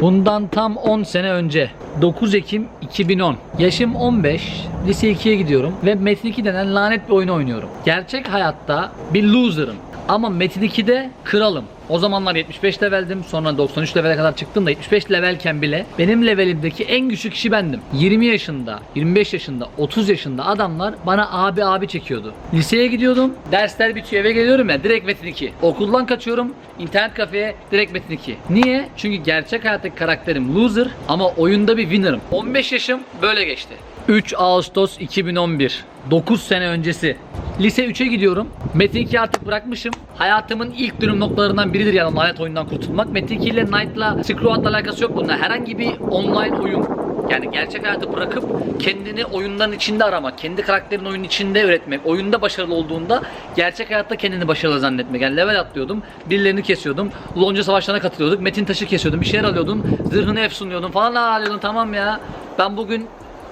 Bundan tam 10 sene önce 9 Ekim 2010. Yaşım 15. Lise 2'ye gidiyorum ve Metin 2 denen lanet bir oyunu oynuyorum. Gerçek hayatta bir loser'ım. Ama Metin 2'de kralım. O zamanlar 75 leveldim. Sonra 93 levele kadar çıktım da 75 levelken bile benim levelimdeki en güçlü kişi bendim. 20 yaşında, 25 yaşında, 30 yaşında adamlar bana abi abi çekiyordu. Liseye gidiyordum. Dersler bitiyor eve geliyorum ya direkt Metin 2. Okuldan kaçıyorum. internet kafeye direkt Metin 2. Niye? Çünkü gerçek hayattaki karakterim loser ama oyunda bir winner'ım. 15 yaşım böyle geçti. 3 Ağustos 2011. 9 sene öncesi. Lise 3'e gidiyorum. Metin 2'yi artık bırakmışım. Hayatımın ilk dönüm noktalarından biridir yani lanet oyundan kurtulmak. Metin 2 ile Knight'la Screwat'la alakası yok bunda. Herhangi bir online oyun. Yani gerçek hayatı bırakıp kendini oyunların içinde aramak, kendi karakterin oyunun içinde üretmek, oyunda başarılı olduğunda gerçek hayatta kendini başarılı zannetmek. Yani level atlıyordum, birilerini kesiyordum, lonca savaşlarına katılıyorduk, metin taşı kesiyordum, bir şeyler alıyordum, zırhını efsunluyordum falan Aa, alıyordum tamam ya. Ben bugün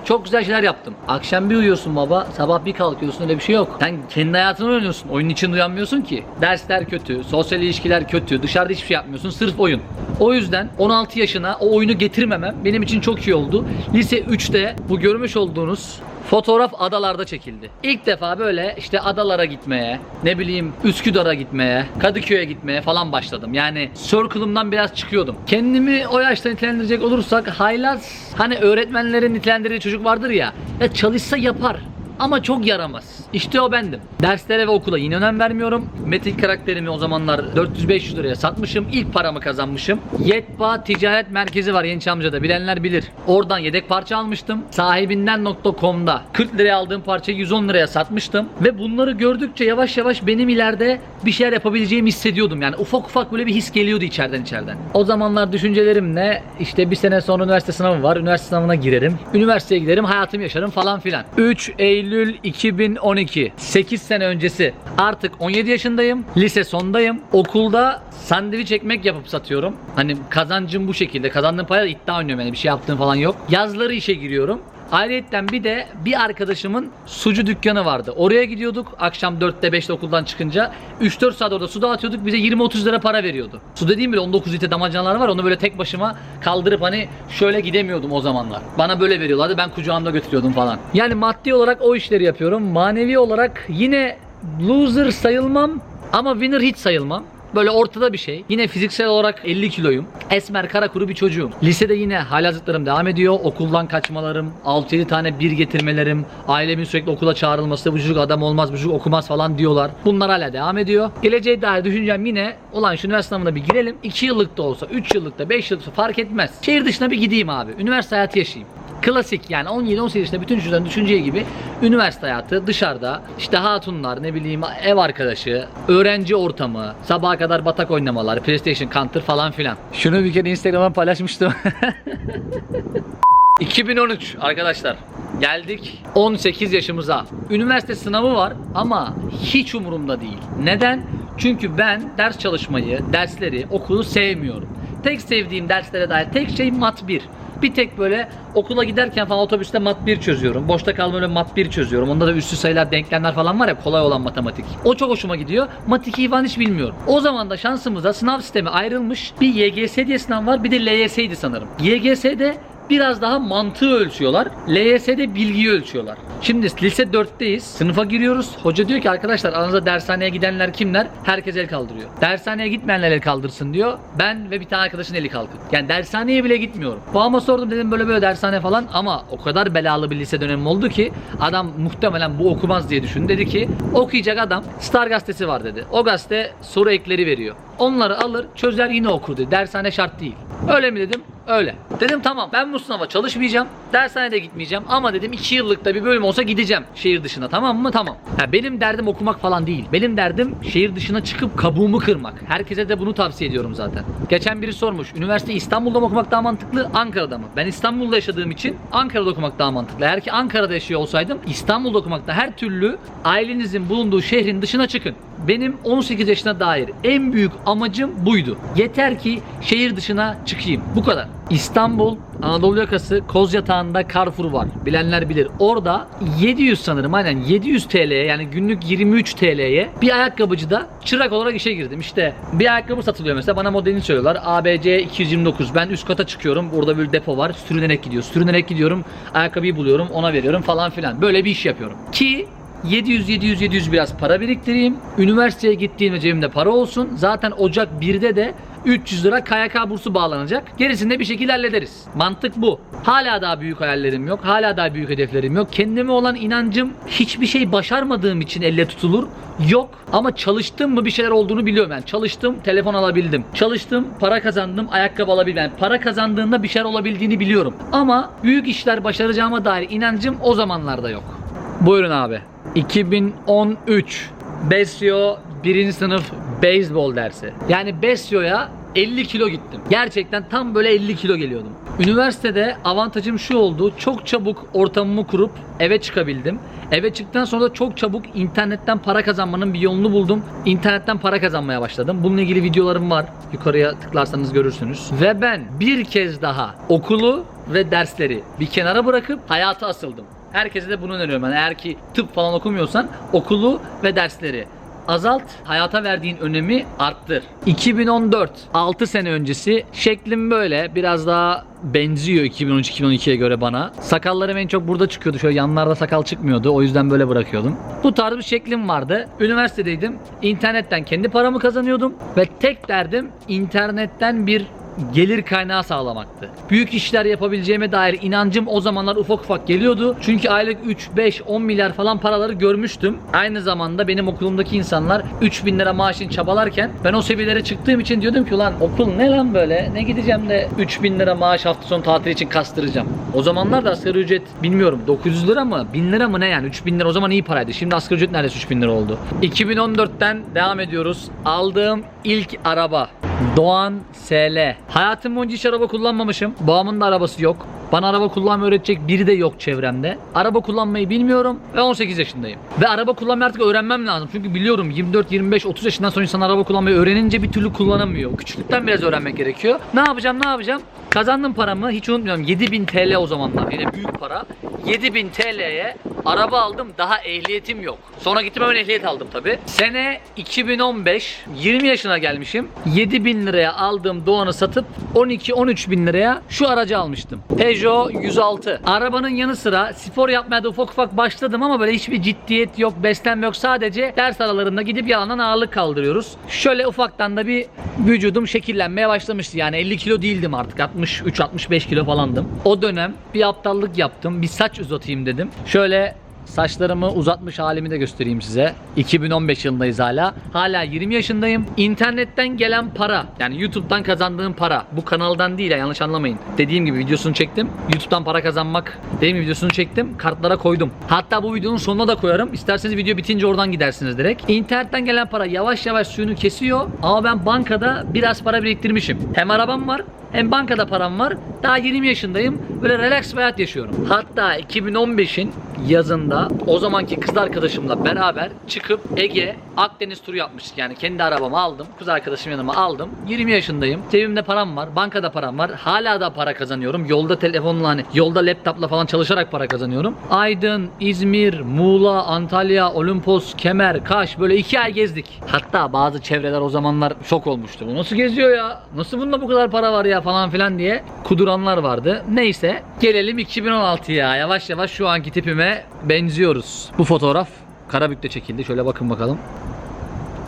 çok güzel şeyler yaptım. Akşam bir uyuyorsun baba, sabah bir kalkıyorsun öyle bir şey yok. Sen kendi hayatını oynuyorsun. Oyunun için uyanmıyorsun ki. Dersler kötü, sosyal ilişkiler kötü, dışarıda hiçbir şey yapmıyorsun. Sırf oyun. O yüzden 16 yaşına o oyunu getirmemem benim için çok iyi oldu. Lise 3'te bu görmüş olduğunuz Fotoğraf adalarda çekildi. İlk defa böyle işte adalara gitmeye, ne bileyim Üsküdar'a gitmeye, Kadıköy'e gitmeye falan başladım. Yani circle'ımdan biraz çıkıyordum. Kendimi o yaşta nitelendirecek olursak haylaz hani öğretmenlerin nitelendirdiği çocuk vardır ya. Ya çalışsa yapar ama çok yaramaz. İşte o bendim. Derslere ve okula yine önem vermiyorum. Metin karakterimi o zamanlar 400-500 liraya satmışım. İlk paramı kazanmışım. Yetba Ticaret Merkezi var Yeniçamca'da. Bilenler bilir. Oradan yedek parça almıştım. Sahibinden.com'da 40 liraya aldığım parçayı 110 liraya satmıştım. Ve bunları gördükçe yavaş yavaş benim ileride bir şeyler yapabileceğimi hissediyordum. Yani ufak ufak böyle bir his geliyordu içeriden içeriden. O zamanlar düşüncelerim ne? İşte bir sene sonra üniversite sınavı var. Üniversite sınavına girerim. Üniversiteye giderim. Hayatımı yaşarım falan filan. 3 Eylül 2012. 8 sene öncesi. Artık 17 yaşındayım. Lise sondayım. Okulda sandviç ekmek yapıp satıyorum. Hani kazancım bu şekilde. Kazandığım parayla iddia oynuyorum yani bir şey yaptığım falan yok. Yazları işe giriyorum. Ayrıca bir de bir arkadaşımın sucu dükkanı vardı. Oraya gidiyorduk akşam 4'te 5'te okuldan çıkınca. 3-4 saat orada su dağıtıyorduk. Bize 20-30 lira para veriyordu. Su dediğim bile 19 litre damacanalar var. Onu böyle tek başıma kaldırıp hani şöyle gidemiyordum o zamanlar. Bana böyle veriyorlardı. Ben kucağımda götürüyordum falan. Yani maddi olarak o işleri yapıyorum. Manevi olarak yine loser sayılmam ama winner hiç sayılmam. Böyle ortada bir şey. Yine fiziksel olarak 50 kiloyum. Esmer kara kuru bir çocuğum. Lisede yine halihazırlarım devam ediyor. Okuldan kaçmalarım, 6-7 tane bir getirmelerim, ailemin sürekli okula çağrılması, bu çocuk adam olmaz, bu çocuk okumaz falan diyorlar. Bunlar hala devam ediyor. Geleceğe dair düşüncem yine olan şu üniversite sınavına bir girelim. 2 yıllık da olsa, 3 yıllık da, 5 yıllık da fark etmez. Şehir dışına bir gideyim abi. Üniversite hayatı yaşayayım. Klasik yani 17-18 yaşında bütün çocukların düşüneceği gibi üniversite hayatı dışarıda işte hatunlar ne bileyim ev arkadaşı, öğrenci ortamı, sabaha kadar batak oynamalar, PlayStation, Counter falan filan. Şunu bir kere Instagram'a paylaşmıştım. 2013 arkadaşlar. Geldik 18 yaşımıza. Üniversite sınavı var ama hiç umurumda değil. Neden? Çünkü ben ders çalışmayı, dersleri, okulu sevmiyorum. Tek sevdiğim derslere dair tek şey mat 1. Bir tek böyle okula giderken falan otobüste mat 1 çözüyorum. Boşta kalma öyle mat 1 çözüyorum. Onda da üstü sayılar, denklemler falan var ya kolay olan matematik. O çok hoşuma gidiyor. Mat 2'yi falan hiç bilmiyorum. O zaman da şansımıza sınav sistemi ayrılmış. Bir YGS diye sınav var bir de LYS'ydi sanırım. YGS'de biraz daha mantığı ölçüyorlar. LYS'de bilgiyi ölçüyorlar. Şimdi lise 4'teyiz. Sınıfa giriyoruz. Hoca diyor ki arkadaşlar aranızda dershaneye gidenler kimler? Herkes el kaldırıyor. Dershaneye gitmeyenler el kaldırsın diyor. Ben ve bir tane arkadaşın eli kalkık. Yani dershaneye bile gitmiyorum. Babama sordum dedim böyle böyle dershane falan ama o kadar belalı bir lise dönemim oldu ki adam muhtemelen bu okumaz diye düşündü. Dedi ki okuyacak adam Star gazetesi var dedi. O gazete soru ekleri veriyor. Onları alır çözer yine okur dedi. Dershane şart değil. Öyle mi dedim? Öyle. Dedim tamam ben bu sınava çalışmayacağım. Dershaneye de gitmeyeceğim. Ama dedim 2 yıllıkta bir bölüm olsa gideceğim şehir dışına tamam mı? Tamam. Ha, benim derdim okumak falan değil. Benim derdim şehir dışına çıkıp kabuğumu kırmak. Herkese de bunu tavsiye ediyorum zaten. Geçen biri sormuş. Üniversite İstanbul'da mı okumak daha mantıklı Ankara'da mı? Ben İstanbul'da yaşadığım için Ankara'da okumak daha mantıklı. Eğer ki Ankara'da yaşıyor olsaydım İstanbul'da okumakta her türlü ailenizin bulunduğu şehrin dışına çıkın. Benim 18 yaşına dair en büyük amacım buydu. Yeter ki şehir dışına çıkayım. Bu kadar. İstanbul Anadolu yakası Koz Yatağı'nda Carrefour var. Bilenler bilir. Orada 700 sanırım aynen 700 TL'ye yani günlük 23 TL'ye bir ayakkabıcıda çırak olarak işe girdim. İşte bir ayakkabı satılıyor mesela bana modelini söylüyorlar. ABC 229. Ben üst kata çıkıyorum. Orada bir depo var. Sürünerek gidiyor. Sürünerek gidiyorum. Ayakkabıyı buluyorum. Ona veriyorum falan filan. Böyle bir iş yapıyorum. Ki 700 700 700 biraz para biriktireyim. Üniversiteye gittiğimde cebimde para olsun. Zaten Ocak 1'de de 300 lira KYK bursu bağlanacak. Gerisini de bir şekilde hallederiz. Mantık bu. Hala daha büyük hayallerim yok. Hala daha büyük hedeflerim yok. Kendime olan inancım hiçbir şey başarmadığım için elle tutulur. Yok ama çalıştım mı bir şeyler olduğunu biliyorum yani. Çalıştım, telefon alabildim. Çalıştım, para kazandım, ayakkabı alabildim. Yani para kazandığında bir şeyler olabildiğini biliyorum. Ama büyük işler başaracağıma dair inancım o zamanlarda yok. Buyurun abi. 2013 Besyo 1. sınıf beyzbol dersi. Yani Besyo'ya 50 kilo gittim. Gerçekten tam böyle 50 kilo geliyordum. Üniversitede avantajım şu oldu. Çok çabuk ortamımı kurup eve çıkabildim. Eve çıktıktan sonra da çok çabuk internetten para kazanmanın bir yolunu buldum. İnternetten para kazanmaya başladım. Bununla ilgili videolarım var. Yukarıya tıklarsanız görürsünüz. Ve ben bir kez daha okulu ve dersleri bir kenara bırakıp hayata asıldım. Herkese de bunu öneriyorum. Yani eğer ki tıp falan okumuyorsan okulu ve dersleri azalt, hayata verdiğin önemi arttır. 2014, 6 sene öncesi şeklim böyle biraz daha benziyor 2013-2012'ye göre bana. Sakallarım en çok burada çıkıyordu. Şöyle yanlarda sakal çıkmıyordu. O yüzden böyle bırakıyordum. Bu tarz bir şeklim vardı. Üniversitedeydim. İnternetten kendi paramı kazanıyordum. Ve tek derdim internetten bir gelir kaynağı sağlamaktı. Büyük işler yapabileceğime dair inancım o zamanlar ufak ufak geliyordu. Çünkü aylık 3, 5, 10 milyar falan paraları görmüştüm. Aynı zamanda benim okulumdaki insanlar 3000 lira maaş için çabalarken ben o seviyelere çıktığım için diyordum ki ulan okul ne lan böyle? Ne gideceğim de 3000 lira maaş hafta sonu tatil için kastıracağım. O zamanlar da asgari ücret bilmiyorum 900 lira mı 1000 lira mı ne yani 3000 lira o zaman iyi paraydı. Şimdi asgari ücret neredeyse 3000 lira oldu. 2014'ten devam ediyoruz. Aldığım ilk araba Doğan SL. Hayatım boyunca hiç araba kullanmamışım. Babamın da arabası yok. Bana araba kullanmayı öğretecek biri de yok çevremde. Araba kullanmayı bilmiyorum ve 18 yaşındayım. Ve araba kullanmayı artık öğrenmem lazım. Çünkü biliyorum 24, 25, 30 yaşından sonra insan araba kullanmayı öğrenince bir türlü kullanamıyor. Küçüklükten biraz öğrenmek gerekiyor. Ne yapacağım ne yapacağım? Kazandım paramı hiç unutmuyorum 7000 TL o zamanlar yine büyük para. 7000 TL'ye araba aldım daha ehliyetim yok. Sonra gittim hemen ehliyet aldım tabi. Sene 2015 20 yaşına gelmişim. 7000 liraya aldığım Doğan'ı satıp 12-13 bin liraya şu aracı almıştım. Peugeot 106. Arabanın yanı sıra spor yapmaya da ufak ufak başladım ama böyle hiçbir ciddiyet yok, beslenme yok. Sadece ders aralarında gidip yalandan ağırlık kaldırıyoruz. Şöyle ufaktan da bir vücudum şekillenmeye başlamıştı. Yani 50 kilo değildim artık. 63-65 kilo falandım. O dönem bir aptallık yaptım. Bir saç uzatayım dedim. Şöyle Saçlarımı uzatmış halimi de göstereyim size. 2015 yılındayız hala. Hala 20 yaşındayım. İnternetten gelen para yani YouTube'dan kazandığım para bu kanaldan değil ya yanlış anlamayın. Dediğim gibi videosunu çektim. YouTube'dan para kazanmak dediğim videosunu çektim. Kartlara koydum. Hatta bu videonun sonuna da koyarım. İsterseniz video bitince oradan gidersiniz direkt. İnternetten gelen para yavaş yavaş suyunu kesiyor. Ama ben bankada biraz para biriktirmişim. Hem arabam var hem bankada param var. Daha 20 yaşındayım. Böyle relax bir hayat yaşıyorum. Hatta 2015'in yazında o zamanki kız arkadaşımla beraber çıkıp Ege Akdeniz turu yapmıştık. Yani kendi arabamı aldım. Kız arkadaşım yanıma aldım. 20 yaşındayım. Cebimde param var. Bankada param var. Hala da para kazanıyorum. Yolda telefonla hani yolda laptopla falan çalışarak para kazanıyorum. Aydın, İzmir, Muğla, Antalya, Olimpos, Kemer, Kaş böyle iki ay gezdik. Hatta bazı çevreler o zamanlar şok olmuştu. Bu nasıl geziyor ya? Nasıl bunda bu kadar para var ya falan filan diye kuduranlar vardı. Neyse gelelim 2016'ya. Yavaş yavaş şu anki tipime benziyoruz. Bu fotoğraf Karabük'te çekildi. Şöyle bakın bakalım.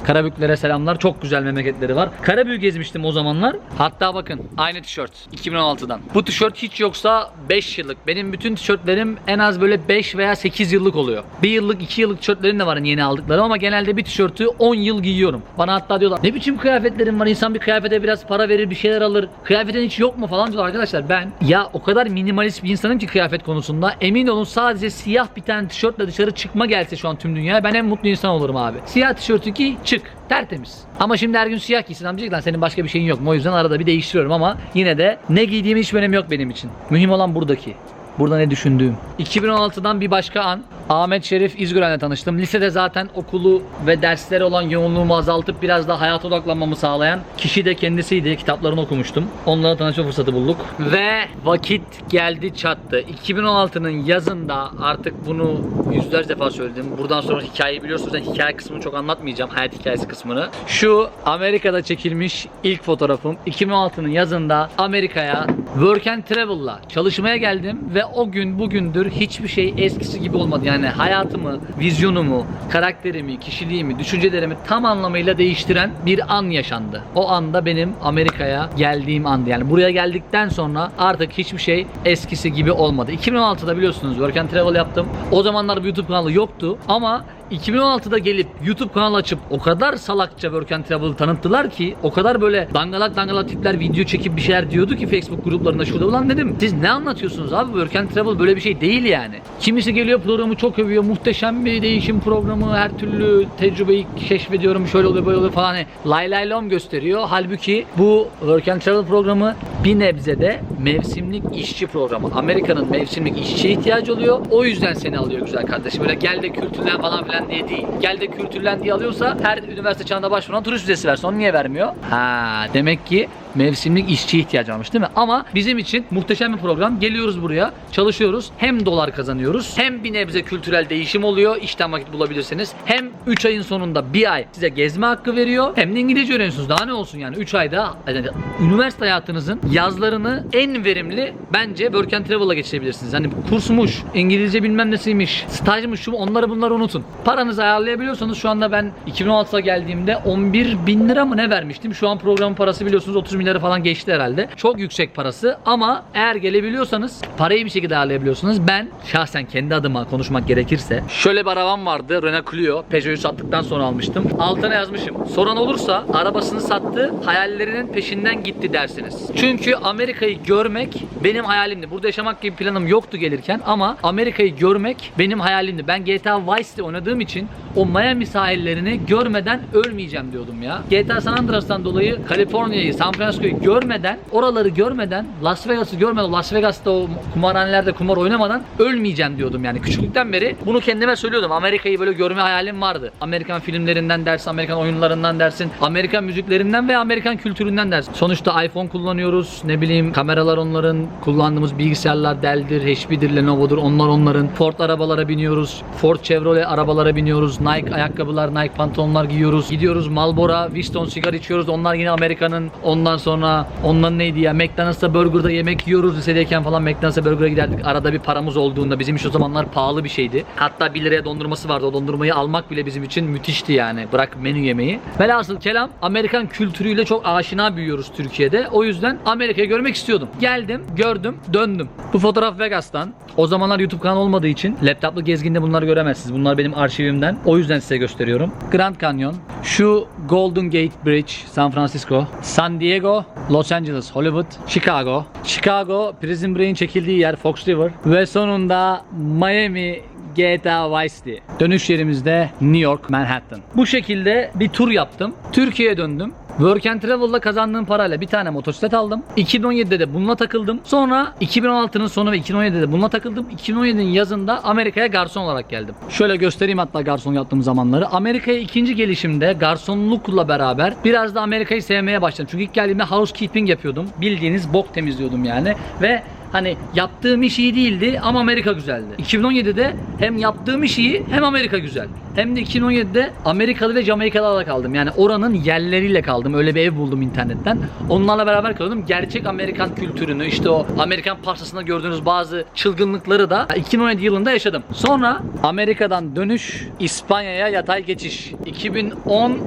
Karabüklere selamlar. Çok güzel memleketleri var. Karabük gezmiştim o zamanlar. Hatta bakın aynı tişört 2016'dan. Bu tişört hiç yoksa 5 yıllık. Benim bütün tişörtlerim en az böyle 5 veya 8 yıllık oluyor. 1 yıllık 2 yıllık tişörtlerim de var yeni aldıklarım ama genelde bir tişörtü 10 yıl giyiyorum. Bana hatta diyorlar ne biçim kıyafetlerin var insan bir kıyafete biraz para verir bir şeyler alır. Kıyafetin hiç yok mu falan diyorlar arkadaşlar. Ben ya o kadar minimalist bir insanım ki kıyafet konusunda. Emin olun sadece siyah bir tane tişörtle dışarı çıkma gelse şu an tüm dünya ben en mutlu insan olurum abi. Siyah tişörtü giy çık. Tertemiz. Ama şimdi her gün siyah giysin amcacık lan senin başka bir şeyin yok? O yüzden arada bir değiştiriyorum ama yine de ne giydiğim hiç önemi yok benim için. Mühim olan buradaki. Burada ne düşündüğüm. 2016'dan bir başka an. Ahmet Şerif İzgören'le tanıştım. Lisede zaten okulu ve dersleri olan yoğunluğumu azaltıp biraz daha hayata odaklanmamı sağlayan kişi de kendisiydi. Kitaplarını okumuştum. Onunla tanışma fırsatı bulduk. Ve vakit geldi çattı. 2016'nın yazında artık bunu yüzlerce defa söyledim. Buradan sonra hikayeyi biliyorsunuz. Ben hikaye kısmını çok anlatmayacağım. Hayat hikayesi kısmını. Şu Amerika'da çekilmiş ilk fotoğrafım. 2016'nın yazında Amerika'ya Work and Travel'la çalışmaya geldim ve o gün bugündür hiçbir şey eskisi gibi olmadı. Yani hayatımı, vizyonumu, karakterimi, kişiliğimi, düşüncelerimi tam anlamıyla değiştiren bir an yaşandı. O anda benim Amerika'ya geldiğim andı. Yani buraya geldikten sonra artık hiçbir şey eskisi gibi olmadı. 2016'da biliyorsunuz Work and Travel yaptım. O zamanlar bir YouTube kanalı yoktu ama 2016'da gelip YouTube kanalı açıp o kadar salakça Work and Travel'ı tanıttılar ki o kadar böyle dangalak dangalak tipler video çekip bir şeyler diyordu ki Facebook gruplarında şurada ulan dedim siz ne anlatıyorsunuz abi Work and Travel böyle bir şey değil yani. Kimisi geliyor programı çok övüyor muhteşem bir değişim programı her türlü tecrübeyi keşfediyorum şöyle oluyor böyle oluyor falan hani lay lay lom gösteriyor. Halbuki bu Work and Travel programı bir nebze de mevsimlik işçi programı. Amerika'nın mevsimlik işçiye ihtiyacı oluyor. O yüzden seni alıyor güzel kardeşim. Böyle gel de kültürlen falan filan diye değil. Gel de kültürlen diye alıyorsa her üniversite çağında başvuran turist vizesi versin. Onu niye vermiyor? Ha demek ki mevsimlik işçi ihtiyacı varmış değil mi? Ama bizim için muhteşem bir program. Geliyoruz buraya, çalışıyoruz. Hem dolar kazanıyoruz, hem bir nebze kültürel değişim oluyor. İşten vakit bulabilirsiniz. Hem 3 ayın sonunda bir ay size gezme hakkı veriyor. Hem de İngilizce öğreniyorsunuz. Daha ne olsun yani? 3 ayda yani üniversite hayatınızın yazlarını en verimli bence Work and Travel'la geçirebilirsiniz. Hani kursmuş, İngilizce bilmem nesiymiş, stajmış şu onları bunları unutun. Paranızı ayarlayabiliyorsanız şu anda ben 2016'da geldiğimde 11 bin lira mı ne vermiştim? Şu an programın parası biliyorsunuz 30 bin lira falan geçti herhalde. Çok yüksek parası ama eğer gelebiliyorsanız parayı bir şekilde ayarlayabiliyorsunuz. Ben şahsen kendi adıma konuşmak gerekirse şöyle bir arabam vardı Renault Clio. Peugeot'u sattıktan sonra almıştım. Altına yazmışım. Soran olursa arabasını sattı, hayallerinin peşinden gitti dersiniz. Çünkü Amerika'yı görmek benim hayalimdi. Burada yaşamak gibi planım yoktu gelirken ama Amerika'yı görmek benim hayalimdi. Ben GTA Vice City oynadığım için o Miami sahillerini görmeden ölmeyeceğim diyordum ya. GTA San Andreas'tan dolayı Kaliforniya'yı, San Francisco'yu görmeden, oraları görmeden, Las Vegas'ı görmeden, Las Vegas'ta o kumarhanelerde kumar oynamadan ölmeyeceğim diyordum yani. Küçüklükten beri bunu kendime söylüyordum. Amerika'yı böyle görme hayalim vardı. Amerikan filmlerinden dersin, Amerikan oyunlarından dersin, Amerikan müziklerinden ve Amerikan kültüründen dersin. Sonuçta iPhone kullanıyoruz. Ne bileyim kameralar onların, kullandığımız bilgisayarlar Dell'dir, HP'dir, Lenovo'dur. Onlar onların. Ford arabalara biniyoruz. Ford Chevrolet arabalara biniyoruz. Nike ayakkabılar, Nike pantolonlar giyiyoruz. Gidiyoruz Marlboro, Winston sigara içiyoruz. Onlar yine Amerika'nın. Ondan sonra onların neydi ya? McDonald's'ta burgerda yemek yiyoruz. Lisedeyken falan McDonald's'a burger'a giderdik. Arada bir paramız olduğunda bizim iş o zamanlar pahalı bir şeydi. Hatta 1 liraya dondurması vardı. O dondurmayı almak bile bizim için müthişti yani. Bırak menü yemeği. Velhasıl kelam Amerikan kültürüyle çok aşina büyüyoruz Türkiye'de. O yüzden Amerika'yı görmek istiyordum. Geldim, gördüm, döndüm. Bu fotoğraf Vegas'tan. O zamanlar YouTube kanalı olmadığı için laptoplu gezginde bunları göremezsiniz. Bunlar benim arşivimden. O yüzden size gösteriyorum. Grand Canyon, şu Golden Gate Bridge, San Francisco, San Diego, Los Angeles, Hollywood, Chicago, Chicago, Prison Break'in çekildiği yer Fox River ve sonunda Miami GTA Vice City. Dönüş yerimizde New York, Manhattan. Bu şekilde bir tur yaptım. Türkiye'ye döndüm. Work and Travel'la kazandığım parayla bir tane motosiklet aldım. 2017'de de bununla takıldım. Sonra 2016'nın sonu ve 2017'de de bununla takıldım. 2017'nin yazında Amerika'ya garson olarak geldim. Şöyle göstereyim hatta garson yaptığım zamanları. Amerika'ya ikinci gelişimde garsonlukla beraber biraz da Amerika'yı sevmeye başladım. Çünkü ilk geldiğimde housekeeping yapıyordum. Bildiğiniz bok temizliyordum yani. Ve Hani yaptığım iş iyi değildi ama Amerika güzeldi. 2017'de hem yaptığım iş iyi hem Amerika güzel. Hem de 2017'de Amerikalı ve Jamaikalılarla kaldım. Yani oranın yerleriyle kaldım. Öyle bir ev buldum internetten. Onlarla beraber kalıyordum. Gerçek Amerikan kültürünü işte o Amerikan parçasında gördüğünüz bazı çılgınlıkları da 2017 yılında yaşadım. Sonra Amerika'dan dönüş İspanya'ya yatay geçiş. 2010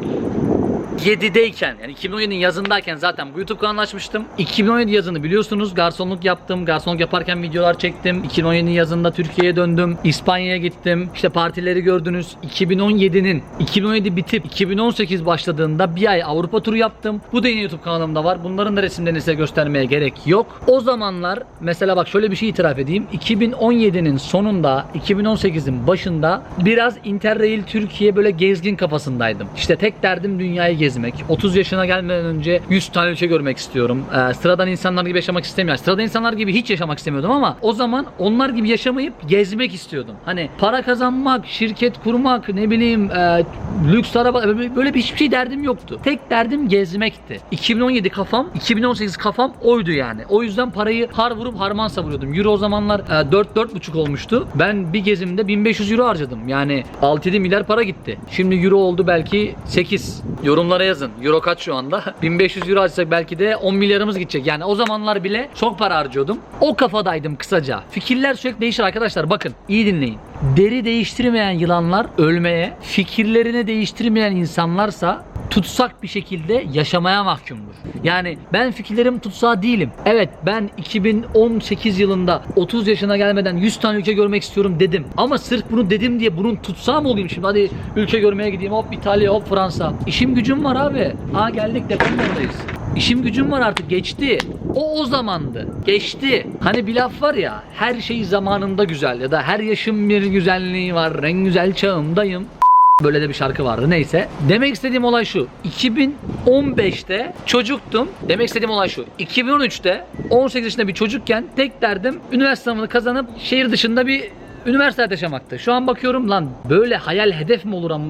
7'deyken yani 2017'nin yazındayken zaten bu YouTube kanalını açmıştım. 2017 yazını biliyorsunuz garsonluk yaptım. Garsonluk yaparken videolar çektim. 2017'nin yazında Türkiye'ye döndüm. İspanya'ya gittim. İşte partileri gördünüz. 2017'nin 2017 bitip 2018 başladığında bir ay Avrupa turu yaptım. Bu da yine YouTube kanalımda var. Bunların da resimlerini size göstermeye gerek yok. O zamanlar mesela bak şöyle bir şey itiraf edeyim. 2017'nin sonunda 2018'in başında biraz Interrail Türkiye böyle gezgin kafasındaydım. İşte tek derdim dünyayı gezmek gezmek. 30 yaşına gelmeden önce 100 tane ülke görmek istiyorum. Ee, sıradan insanlar gibi yaşamak istemiyorum. Sıradan insanlar gibi hiç yaşamak istemiyordum ama o zaman onlar gibi yaşamayıp gezmek istiyordum. Hani para kazanmak, şirket kurmak, ne bileyim e, lüks araba böyle- bir hiçbir şey derdim yoktu. Tek derdim gezmekti. 2017 kafam, 2018 kafam oydu yani. O yüzden parayı har vurup harman savuruyordum. Euro o zamanlar e, 4-4,5 olmuştu. Ben bir gezimde 1500 euro harcadım. Yani 6-7 milyar para gitti. Şimdi euro oldu belki 8. Yorumlara yazın. Euro kaç şu anda? 1500 euro harcasak belki de 10 milyarımız gidecek. Yani o zamanlar bile çok para harcıyordum. O kafadaydım kısaca. Fikirler sürekli değişir arkadaşlar. Bakın iyi dinleyin. Deri değiştirmeyen yılanlar ölmeye, fikirlerini değiştirmeyen insanlarsa tutsak bir şekilde yaşamaya mahkumdur. Yani ben fikirlerim tutsağı değilim. Evet ben 2018 yılında 30 yaşına gelmeden 100 tane ülke görmek istiyorum dedim. Ama sırf bunu dedim diye bunun tutsağı mı olayım şimdi? Hadi ülke görmeye gideyim hop İtalya hop Fransa. İşim gücüm var abi. Ha geldik depremdeyiz. İşim gücüm var artık geçti. O o zamandı. Geçti. Hani bir laf var ya her şey zamanında güzel ya da her yaşın bir güzelliği var. En güzel çağımdayım. Böyle de bir şarkı vardı neyse. Demek istediğim olay şu. 2015'te çocuktum. Demek istediğim olay şu. 2013'te 18 yaşında bir çocukken tek derdim üniversite sınavını kazanıp şehir dışında bir üniversite yaşamaktı. Şu an bakıyorum lan böyle hayal hedef mi olur ama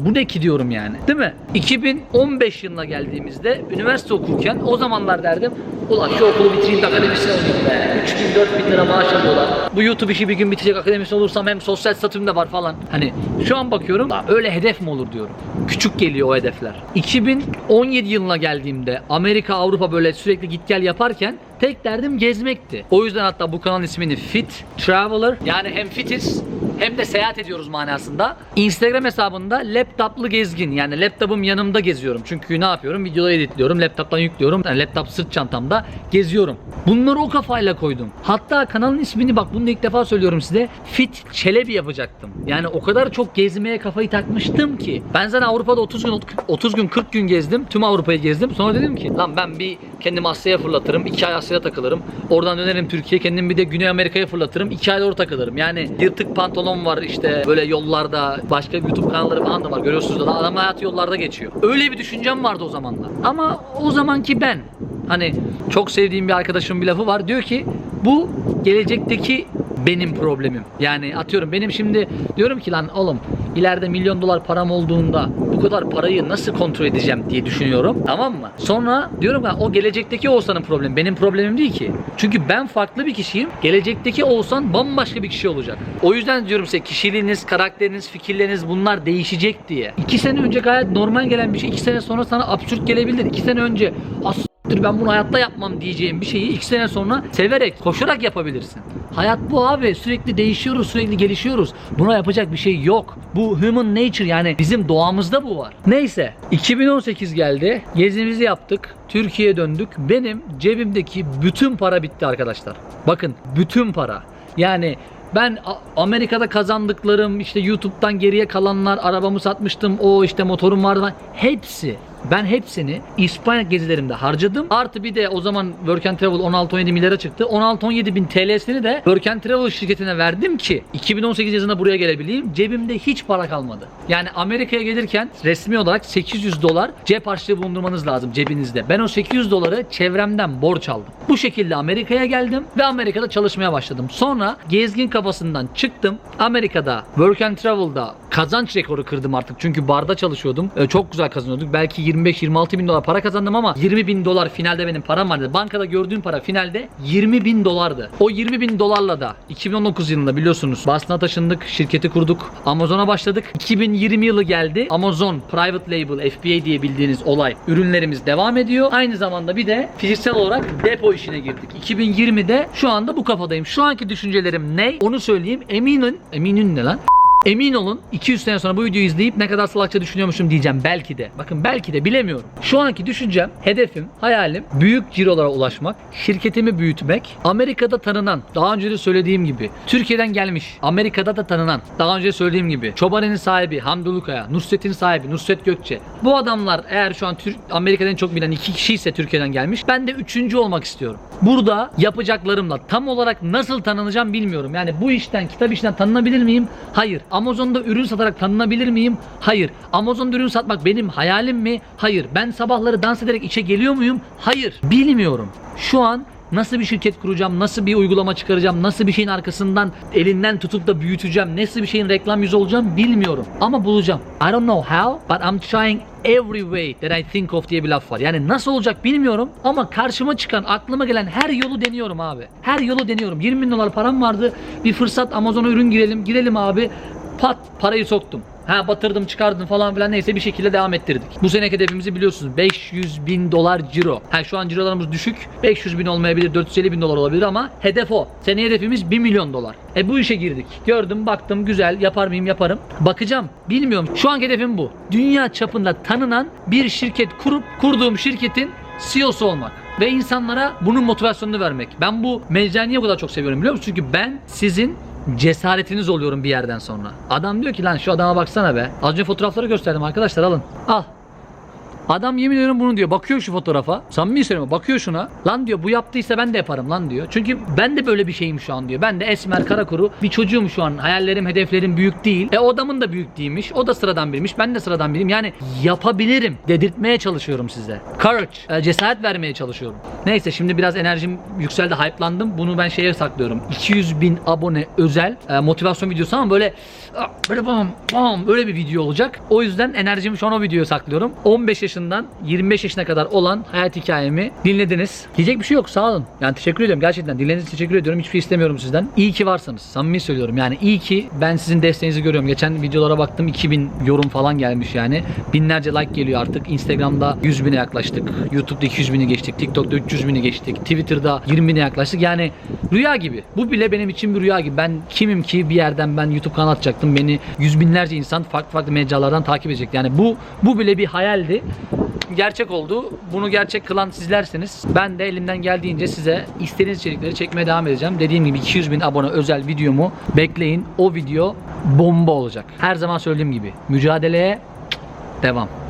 Bu ne ki diyorum yani. Değil mi? 2015 yılına geldiğimizde üniversite okurken o zamanlar derdim ulan şu okulu bitireyim de akademisyen olayım be. 3 bin 4 bin lira maaş alıyorlar. Bu YouTube işi bir gün bitecek akademisyen olursam hem sosyal statüm de var falan. Hani şu an bakıyorum "Lan öyle hedef mi olur diyorum. Küçük geliyor o hedefler. 2017 yılına geldiğimde Amerika Avrupa böyle sürekli git gel yaparken tek derdim gezmekti. O yüzden hatta bu kanalın ismini Fit Traveler yani hem fitiz hem de seyahat ediyoruz manasında. Instagram hesabında laptoplu gezgin yani laptopum yanımda geziyorum. Çünkü ne yapıyorum? Videoları editliyorum, laptoptan yüklüyorum. Yani laptop sırt çantamda geziyorum. Bunları o kafayla koydum. Hatta kanalın ismini bak bunu ilk defa söylüyorum size. Fit Çelebi yapacaktım. Yani o kadar çok gezmeye kafayı takmıştım ki. Ben zaten Avrupa'da 30 gün 30 gün 40 gün gezdim. Tüm Avrupa'yı gezdim. Sonra dedim ki lan ben bir kendimi Asya'ya fırlatırım. 2 ay Asya'da takılırım. Oradan dönerim Türkiye. Kendimi bir de Güney Amerika'ya fırlatırım. 2 ay orada takılırım. Yani yırtık pantolon var işte böyle yollarda. Başka YouTube kanalları falan da var. Görüyorsunuz da adam hayatı yollarda geçiyor. Öyle bir düşüncem vardı o zamanlar. Ama o zamanki ben hani çok sevdiğim bir arkadaşımın bir lafı var. Diyor ki bu gelecekteki benim problemim. Yani atıyorum benim şimdi diyorum ki lan oğlum ileride milyon dolar param olduğunda bu kadar parayı nasıl kontrol edeceğim diye düşünüyorum. Tamam mı? Sonra diyorum ki o gelecekteki Oğuzhan'ın problemi. Benim problemim değil ki. Çünkü ben farklı bir kişiyim. Gelecekteki Oğuzhan bambaşka bir kişi olacak. O yüzden diyorum size kişiliğiniz, karakteriniz, fikirleriniz bunlar değişecek diye. İki sene önce gayet normal gelen bir şey iki sene sonra sana absürt gelebilir. İki sene önce as "Dur ben bunu hayatta yapmam diyeceğim bir şeyi iki sene sonra severek, koşarak yapabilirsin. Hayat bu abi. Sürekli değişiyoruz, sürekli gelişiyoruz. Buna yapacak bir şey yok. Bu human nature yani bizim doğamızda bu var. Neyse 2018 geldi. Gezimizi yaptık. Türkiye'ye döndük. Benim cebimdeki bütün para bitti arkadaşlar. Bakın bütün para. Yani ben Amerika'da kazandıklarım işte YouTube'dan geriye kalanlar arabamı satmıştım o işte motorum vardı falan. hepsi ben hepsini İspanya gezilerimde harcadım. Artı bir de o zaman Work and Travel 16-17 milyara çıktı. 16-17 bin TL'sini de Work and Travel şirketine verdim ki 2018 yazında buraya gelebileyim. Cebimde hiç para kalmadı. Yani Amerika'ya gelirken resmi olarak 800 dolar cep harçlığı bulundurmanız lazım cebinizde. Ben o 800 doları çevremden borç aldım. Bu şekilde Amerika'ya geldim ve Amerika'da çalışmaya başladım. Sonra gezgin kafasından çıktım. Amerika'da Work and Travel'da kazanç rekoru kırdım artık. Çünkü barda çalışıyordum. Ee, Çok güzel kazanıyorduk. Belki 25-26 bin dolar para kazandım ama 20 bin dolar finalde benim param vardı. Bankada gördüğüm para finalde 20 bin dolardı. O 20 bin dolarla da 2019 yılında biliyorsunuz Boston'a taşındık, şirketi kurduk. Amazon'a başladık. 2020 yılı geldi. Amazon Private Label FBA diye bildiğiniz olay. Ürünlerimiz devam ediyor. Aynı zamanda bir de fiziksel olarak depo işine girdik. 2020'de şu anda bu kafadayım. Şu anki düşüncelerim ne? Onu söyleyeyim. Eminim. Eminün ne lan? Emin olun 200 sene sonra bu videoyu izleyip ne kadar salakça düşünüyormuşum diyeceğim belki de. Bakın belki de bilemiyorum. Şu anki düşüncem, hedefim, hayalim büyük cirolara ulaşmak, şirketimi büyütmek, Amerika'da tanınan, daha önce de söylediğim gibi, Türkiye'den gelmiş, Amerika'da da tanınan, daha önce söylediğim gibi, Çoban'ın sahibi Hamdi Ulukaya, Nusret'in sahibi Nusret Gökçe. Bu adamlar eğer şu an Türk, Amerika'dan çok bilen iki kişi ise Türkiye'den gelmiş. Ben de üçüncü olmak istiyorum. Burada yapacaklarımla tam olarak nasıl tanınacağım bilmiyorum. Yani bu işten, kitap işinden tanınabilir miyim? Hayır. Amazon'da ürün satarak tanınabilir miyim? Hayır. Amazon'da ürün satmak benim hayalim mi? Hayır. Ben sabahları dans ederek işe geliyor muyum? Hayır. Bilmiyorum. Şu an Nasıl bir şirket kuracağım, nasıl bir uygulama çıkaracağım, nasıl bir şeyin arkasından elinden tutup da büyüteceğim, nasıl bir şeyin reklam yüzü olacağım bilmiyorum. Ama bulacağım. I don't know how, but I'm trying every way that I think of diye bir laf var. Yani nasıl olacak bilmiyorum ama karşıma çıkan, aklıma gelen her yolu deniyorum abi. Her yolu deniyorum. 20 bin dolar param vardı. Bir fırsat Amazon'a ürün girelim, girelim abi. Pat parayı soktum. Ha batırdım çıkardım falan filan neyse bir şekilde devam ettirdik. Bu seneki hedefimizi biliyorsunuz 500 bin dolar ciro. Ha şu an cirolarımız düşük 500 bin olmayabilir 450 bin dolar olabilir ama hedef o. Seneye hedefimiz 1 milyon dolar. E bu işe girdik. Gördüm baktım güzel yapar mıyım yaparım. Bakacağım bilmiyorum şu an hedefim bu. Dünya çapında tanınan bir şirket kurup kurduğum şirketin CEO'su olmak ve insanlara bunun motivasyonunu vermek. Ben bu mecrayı niye bu kadar çok seviyorum biliyor musun? Çünkü ben sizin cesaretiniz oluyorum bir yerden sonra. Adam diyor ki lan şu adama baksana be. Az önce fotoğrafları gösterdim arkadaşlar alın. Al. Adam yemin ediyorum bunu diyor. Bakıyor şu fotoğrafa. Samimi söylüyorum. Bakıyor şuna. Lan diyor bu yaptıysa ben de yaparım lan diyor. Çünkü ben de böyle bir şeyim şu an diyor. Ben de esmer kara kuru bir çocuğum şu an. Hayallerim, hedeflerim büyük değil. E o adamın da büyük değilmiş. O da sıradan biriymiş. Ben de sıradan biriyim. Yani yapabilirim dedirtmeye çalışıyorum size. Courage. e, cesaret vermeye çalışıyorum. Neyse şimdi biraz enerjim yükseldi. Hype'landım. Bunu ben şeye saklıyorum. 200 bin abone özel e, motivasyon videosu ama böyle böyle bam bam böyle bir video olacak. O yüzden enerjimi şu an o videoya saklıyorum. 15 yaşından 25 yaşına kadar olan hayat hikayemi dinlediniz. Diyecek bir şey yok sağ olun. Yani teşekkür ediyorum gerçekten. Dinlediğiniz için teşekkür ediyorum. Hiçbir şey istemiyorum sizden. İyi ki varsınız. Samimi söylüyorum. Yani iyi ki ben sizin desteğinizi görüyorum. Geçen videolara baktım 2000 yorum falan gelmiş yani. Binlerce like geliyor artık. Instagram'da 100 bine yaklaştık. YouTube'da 200 bini geçtik. TikTok'ta 300 bini geçtik. Twitter'da 20 bine yaklaştık. Yani rüya gibi. Bu bile benim için bir rüya gibi. Ben kimim ki bir yerden ben YouTube kanal açacaktım. Beni yüz binlerce insan farklı farklı mecralardan takip edecek. Yani bu bu bile bir hayaldi gerçek oldu. Bunu gerçek kılan sizlersiniz. Ben de elimden geldiğince size istediğiniz içerikleri çekmeye devam edeceğim. Dediğim gibi 200 bin abone özel videomu bekleyin. O video bomba olacak. Her zaman söylediğim gibi mücadeleye devam.